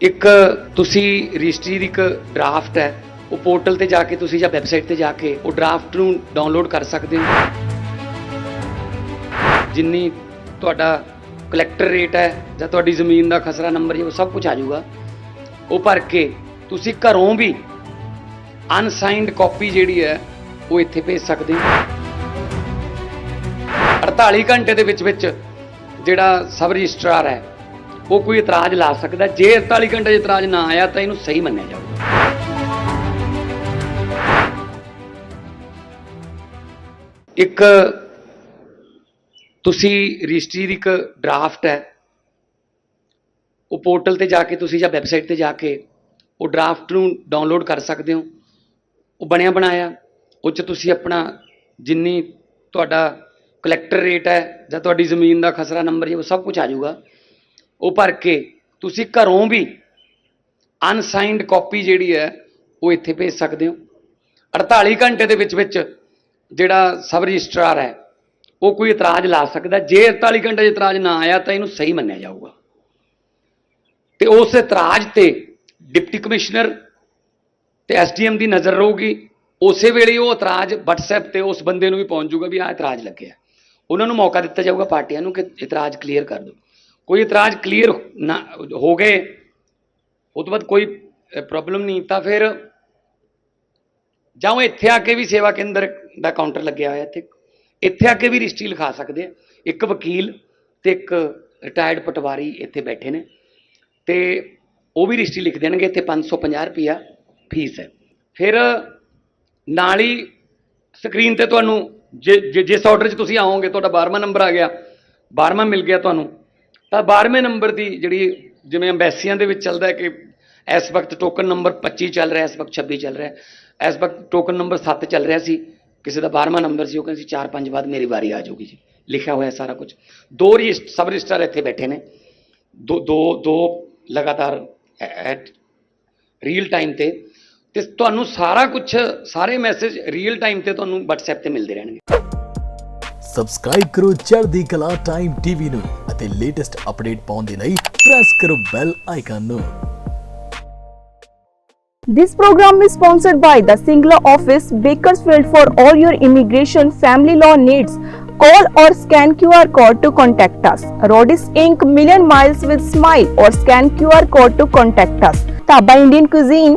ਇੱਕ ਤੁਸੀਂ ਰਜਿਸਟਰੀ ਦੀ ਇੱਕ ਡਰਾਫਟ ਹੈ, ਉਹ ਪੋਰਟਲ ਤੇ ਜਾ ਕੇ ਤੁਸੀਂ ਜਾਂ ਵੈਬਸਾਈਟ ਤੇ ਜਾ ਕੇ ਉਹ ਡਰਾਫਟ ਨੂੰ ਡਾਊਨਲੋਡ ਕਰ ਸਕਦੇ ਹੋ। ਜਿੰਨੀ ਤੁਹਾਡਾ ਕਲੈਕਟਰ ਰੇਟ ਹੈ ਜਾਂ ਤੁਹਾਡੀ ਜ਼ਮੀਨ ਦਾ ਖਸਰਾ ਨੰਬਰ ਹੈ, ਉਹ ਸਭ ਕੁਝ ਆ ਜਾਊਗਾ। ਉਹ ਭਰ ਕੇ ਤੁਸੀਂ ਘਰੋਂ ਵੀ ਅਨਸਾਈਨਡ ਕਾਪੀ ਜਿਹੜੀ ਹੈ, ਉਹ ਇੱਥੇ ਭੇਜ ਸਕਦੇ ਹੋ। 48 ਘੰਟੇ ਦੇ ਵਿੱਚ ਵਿੱਚ ਜਿਹੜਾ ਸਬ ਰਜਿਸਟਰਾਰ ਹੈ ਉਹ ਕੋਈ ਇਤਰਾਜ਼ ਲਾ ਸਕਦਾ, ਜੇ 48 ਘੰਟੇ 'ਚ ਇਤਰਾਜ਼ ਨਾ ਆਇਆ ਤਾਂ ਇਹਨੂੰ ਸਹੀ ਮੰਨਿਆ ਜਾਊਗਾ। ਇੱਕ ਤੁਸੀਂ ਰਜਿਸਟਰੀ ਦੀ ਇੱਕ ਡਰਾਫਟ ਹੈ, ਉਹ ਪੋਰਟਲ ਤੇ ਜਾ ਕੇ ਤੁਸੀਂ ਜਾਂ ਵੈਬਸਾਈਟ ਤੇ ਜਾ ਕੇ ਉਹ ਡਰਾਫਟ ਨੂੰ ਡਾਊਨਲੋਡ ਕਰ ਸਕਦੇ ਹੋ। ਉਹ ਬਣਿਆ ਬਣਾਇਆ, ਉਹ 'ਚ ਤੁਸੀਂ ਆਪਣਾ ਜਿੰਨੀ ਤੁਹਾਡਾ ਕਲੈਕਟਰ ਰੇਟ ਹੈ ਜਾਂ ਤੁਹਾਡੀ ਜ਼ਮੀਨ ਦਾ ਖਸਰਾ ਨੰਬਰ ਹੈ ਉਹ ਸਭ ਕੁਝ ਆ ਜਾਊਗਾ। ਉਹ ਭਰ ਕੇ ਤੁਸੀਂ ਘਰੋਂ ਵੀ ਅਨਸਾਈਨਡ ਕਾਪੀ ਜਿਹੜੀ ਹੈ ਉਹ ਇੱਥੇ ਭੇਜ ਸਕਦੇ ਹੋ। 48 ਘੰਟੇ ਦੇ ਵਿੱਚ ਵਿੱਚ ਜਿਹੜਾ ਸਬ ਰਜਿਸਟਰਾਰ ਹੈ, ਉਹ ਕੋਈ ਇਤਰਾਜ਼ ਲਾ ਸਕਦਾ। ਜੇ 48 ਘੰਟੇ 'ਚ ਇਤਰਾਜ਼ ਨਾ ਆਇਆ ਤਾਂ ਇਹਨੂੰ ਸਹੀ ਮੰਨਿਆ ਜਾਊਗਾ। ਤੇ ਉਸ ਇਤਰਾਜ਼ ਤੇ ਡਿਪਟੀ ਕਮਿਸ਼ਨਰ ਤੇ ਐਸਡੀਐਮ ਦੀ ਨਜ਼ਰ ਰਹੂਗੀ। ਉਸੇ ਵੇਲੇ ਉਹ ਇਤਰਾਜ਼ WhatsApp ਤੇ ਉਸ ਬੰਦੇ ਨੂੰ ਵੀ ਪਹੁੰਚ ਜਾਊਗਾ ਵੀ ਆਹ ਇਤਰਾਜ਼ ਲੱਗਿਆ। ਉਹਨਾਂ ਨੂੰ ਮੌਕਾ ਦਿੱਤਾ ਜਾਊਗਾ, ਪਾਰਟੀਆਂ ਨੂੰ, ਕਿ ਇਤਰਾਜ਼ ਕਲੀਅਰ ਕਰ ਦਿਓ। ਕੋਈ ਇਤਰਾਜ਼ ਕਲੀਅਰ ਨਾ ਹੋ ਗਏ ਉਹ ਤੋਂ ਬਾਅਦ ਕੋਈ ਪ੍ਰੋਬਲਮ ਨਹੀਂ, ਤਾਂ ਫਿਰ ਜਾਂ ਉਹ ਇੱਥੇ ਆ ਕੇ ਵੀ ਸੇਵਾ ਕੇਂਦਰ ਦਾ ਕਾਊਂਟਰ ਲੱਗਿਆ ਹੋਇਆ ਇੱਥੇ ਇੱਥੇ ਆ ਕੇ ਵੀ ਰਜਿਸਟਰੀ ਲਿਖਾ ਸਕਦੇ ਆ। ਇੱਕ ਵਕੀਲ ਤੇ ਇੱਕ ਰਿਟਾਇਰਡ ਪਟਵਾਰੀ ਇੱਥੇ ਬੈਠੇ ਨੇ, ਤੇ ਉਹ ਵੀ ਰਜਿਸਟਰੀ ਲਿਖ ਦੇਣਗੇ, ਇੱਥੇ 550 ਰੁਪਿਆ ਫੀਸ ਹੈ। ਫਿਰ ਨਾਲ ਹੀ ਸਕਰੀਨ ਤੇ ਤੁਹਾਨੂੰ, ਜੇ, ਜੇ- ਜਿਸ ਆਰਡਰ 'ਚ ਤੁਸੀਂ ਆਓਗੇ, ਤੁਹਾਡਾ 12ਵਾਂ ਨੰਬਰ ਆ ਗਿਆ 12ਵਾਂ ਮਿਲ ਗਿਆ ਤੁਹਾਨੂੰ ਤਾਂ 12ਵੇਂ ਨੰਬਰ ਦੀ ਜਿਹੜੀ ਜਿਵੇਂ ਐਮਬੈਸੀਆਂ ਦੇ ਵਿੱਚ ਚੱਲਦਾ ਹੈ ਕਿ ਇਸ ਵਕਤ ਟੋਕਨ ਨੰਬਰ 25 ਚੱਲ ਰਿਹਾ, ਇਸ ਵਕਤ 26 ਚੱਲ ਰਿਹਾ, ਇਸ ਵਕਤ ਟੋਕਨ ਨੰਬਰ 7 ਚੱਲ ਰਿਹਾ ਸੀ, ਕਿਸੇ ਦਾ 12ਵਾਂ ਨੰਬਰ ਸੀ, ਉਹ ਕਹਿੰਦੇ ਸੀ 4-5 ਬਾਅਦ ਮੇਰੀ ਵਾਰੀ ਆ ਜਾਊਗੀ ਜੀ, ਲਿਖਿਆ ਹੋਇਆ ਸਾਰਾ ਕੁਝ ਦੋ ਰਜਿਸਟ ਸਬ ਰਜਿਸਟਰ ਇੱਥੇ ਬੈਠੇ ਨੇ। ਦੋ ਦੋ ਦੋ ਲਗਾਤਾਰ ਐਟ ਰੀਅਲ ਟਾਈਮ ਤੇ ਤੇ ਤੁਹਾਨੂੰ ਸਾਰਾ ਕੁਝ ਸਾਰੇ ਮੈਸੇਜ ਰੀਅਲ ਟਾਈਮ ਤੇ ਤੁਹਾਨੂੰ WhatsApp ਤੇ ਮਿਲਦੇ ਰਹਿਣਗੇ। ਸਬਸਕ੍ਰਾਈਬ ਕਰੋ ਚੜ੍ਹਦੀ ਕਲਾ ਟਾਈਮ ਟੀਵੀ ਨੂੰ। ಮತ್ತೆ ಲೇಟೆಸ್ಟ್ ಅಪ್ಡೇಟ್ ಪಾਉਂದಿನೈ press Karo bell icon This program is sponsored by the Singla office Bakersfield for all your immigration family law needs. Call or scan QR code to contact us. Rodis Inc. Million Miles with Smile or scan QR code to contact us. Taba Indian Cuisine